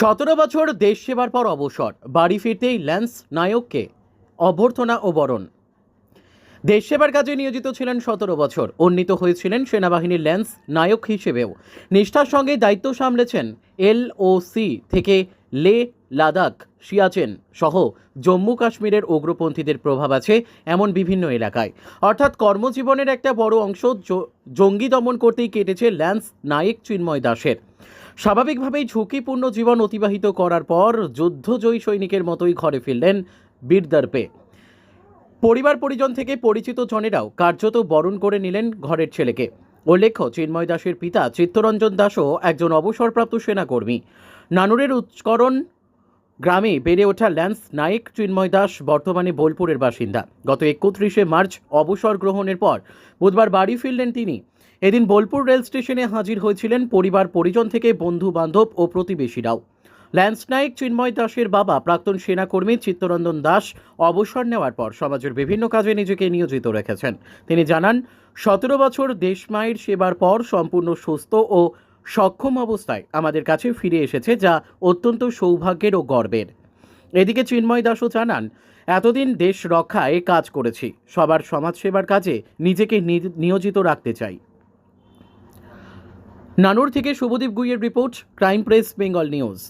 সতেরো বছর দেশ সেবার পর অবসর, বাড়ি ফিরতেই ল্যান্স নায়ককে অভ্যর্থনা ও বরণ। দেশ সেবার কাজে নিয়োজিত ছিলেন সতেরো বছর, উন্নীত হয়েছিলেন সেনাবাহিনীর ল্যান্স নায়ক হিসেবেও। নিষ্ঠার সঙ্গে দায়িত্ব সামলেছেন এলওসি থেকে লে, লাদাখ, সিয়াচেন সহ জম্মু কাশ্মীরের উগ্রপন্থীদের প্রভাব আছে এমন বিভিন্ন এলাকায়। অর্থাৎ কর্মজীবনের একটা বড় অংশ জঙ্গি দমন করতেই কেটেছে ল্যান্স নায়েক চিন্ময় দাসের। স্বাভাবিকভাবেই ঝুঁকিপূর্ণ জীবন অতিবাহিত করার পর যুদ্ধজয়ী সৈনিকের মতোই ঘরে ফিরলেন বীরদর্পে। পরিবার পরিজন থেকে পরিচিত জনেরাও কার্যত বরণ করে নিলেন ঘরের ছেলেকে। উল্লেখ্য, চিন্ময় দাসের পিতা চিত্তরঞ্জন দাসও একজন অবসরপ্রাপ্ত সেনাকর্মী। নানুরের উৎকরণ গ্রামে বেড়ে ওঠা ল্যান্স নায়েক চিন্ময় দাস বর্তমানে বোলপুরের বাসিন্দা। গত একত্রিশে মার্চ অবসর গ্রহণের পর বুধবার বাড়ি ফিরলেন তিনি। এদিন বোলপুর রেল স্টেশনে হাজির হয়েছিলেন পরিবার পরিজন থেকে বন্ধু বান্ধব ও প্রতিবেশীরাও। ল্যান্স নায়েক চিন্ময় দাসের বাবা প্রাক্তন সেনাকর্মী চিত্তরঞ্জন দাস অবসর নেওয়ার পর সমাজের বিভিন্ন কাজে নিজেকে নিয়োজিত রেখেছেন। তিনি জানান, সতেরো বছর দেশমায়ের সেবার পর সম্পূর্ণ সুস্থ ও সক্ষম অবস্থায় আমাদের কাছে ফিরে এসেছে, যা অত্যন্ত সৌভাগ্যের ও গর্বের। এদিকে চিন্ময় দাসও জানান, এতদিন দেশ রক্ষায় কাজ করেছি। সবার সমাজসেবার কাজে নিজেকে নিয়োজিত রাখতে চাই। নানুর থেকে Subhadip গুইয়ের report, crime press, Bengal news.